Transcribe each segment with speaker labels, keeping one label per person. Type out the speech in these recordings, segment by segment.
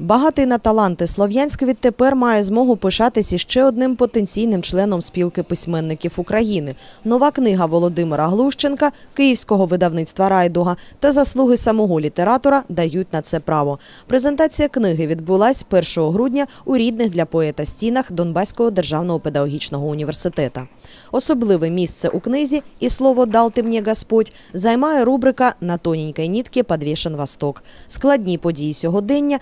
Speaker 1: Багатий на таланти Слов'янськ відтепер має змогу пишатись іще одним потенційним членом спілки письменників України. Нова книга Володимира Глущенка, київського видавництва Райдуга та заслуги самого літератора дають на це право. Презентація книги відбулась 1 грудня у рідних для поета стінах Донбаського державного педагогічного університету. Особливе місце у книзі і слово «Дал ти мені Господь» займає рубрика «На тоненькій нітці подвішен Восток». Складні події сьогодення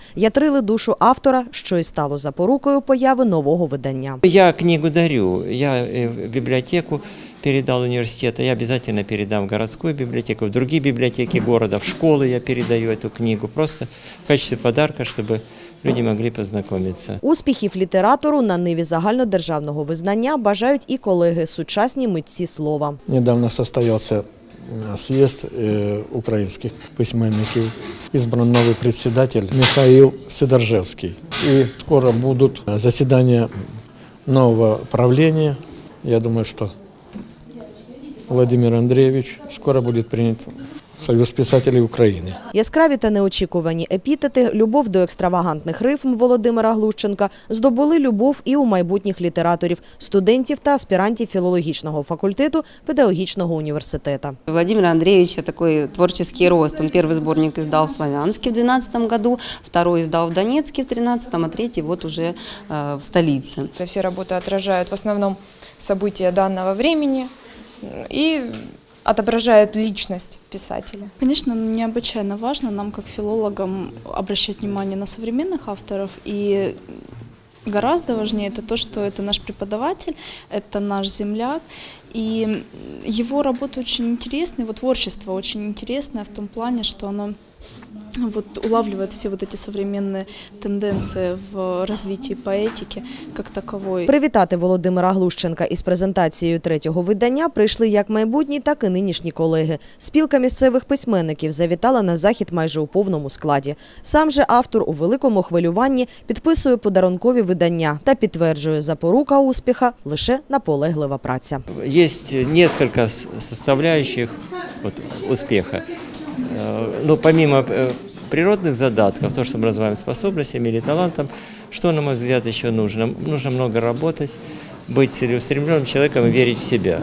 Speaker 1: ятрили душу автора, що й стало запорукою появи нового видання.
Speaker 2: Я книгу дарю. Я э, в библиотеку передал университета. Я обязательно передам в городскую библиотеку, в другие библиотеки города, в школы я передаю эту книгу. Просто в качестве подарка, чтобы люди могли познакомиться.
Speaker 1: Успіхів літератору на ниві загальнодержавного визнання бажають і колеги, сучасні митці слова.
Speaker 3: Недавно состоялся м, съезд э, украинских письменников. Избран новый председатель Михаил Сидоржевский. И скоро будут э, заседания нового правления. Я думаю, что Владимир Андреевич скоро будет принят в Союз писателей Украины.
Speaker 1: Яскраві та неочікувані епітети, любов до екстравагантних рифм Володимира Глущенка здобули любов і у майбутніх літераторів, студентів та аспірантів філологічного факультету педагогічного університету.
Speaker 4: Владимир Андреевич такой творческий рост. Он первый сборник издал в Славянске в 2012 году, второй издал в Донецке в 2013, а третий вот уже э, в столице.
Speaker 5: Это Все работы отражают в основном события данного времени м, и отображают личность писателя.
Speaker 6: Конечно, необычайно важно нам, как филологам, обращать внимание на современных авторов. И гораздо важнее это то, что это наш преподаватель, это наш земляк. И его работа очень интересная, его творчество очень интересное в том плане, что оно вот улавливает все вот эти современные тенденции в развитии поэтики как таковой.
Speaker 1: Привітати Володимира Глущенка із презентацією третього видання прийшли як майбутні, так і нинішні колеги. Спілка місцевих письменників завітала на захід майже у повному складі. Сам же автор у великому хвилюванні підписує подарункові видання та підтверджує запорука успіха лише наполеглива праця.
Speaker 2: Есть несколько с- составляющих вот, успеха. Э, Ну, помимо э, природных задатков, то, что мы называем способностями или талантом, что, на мой взгляд, еще нужно? Нужно много работать, быть целеустремленным человеком и верить в себя.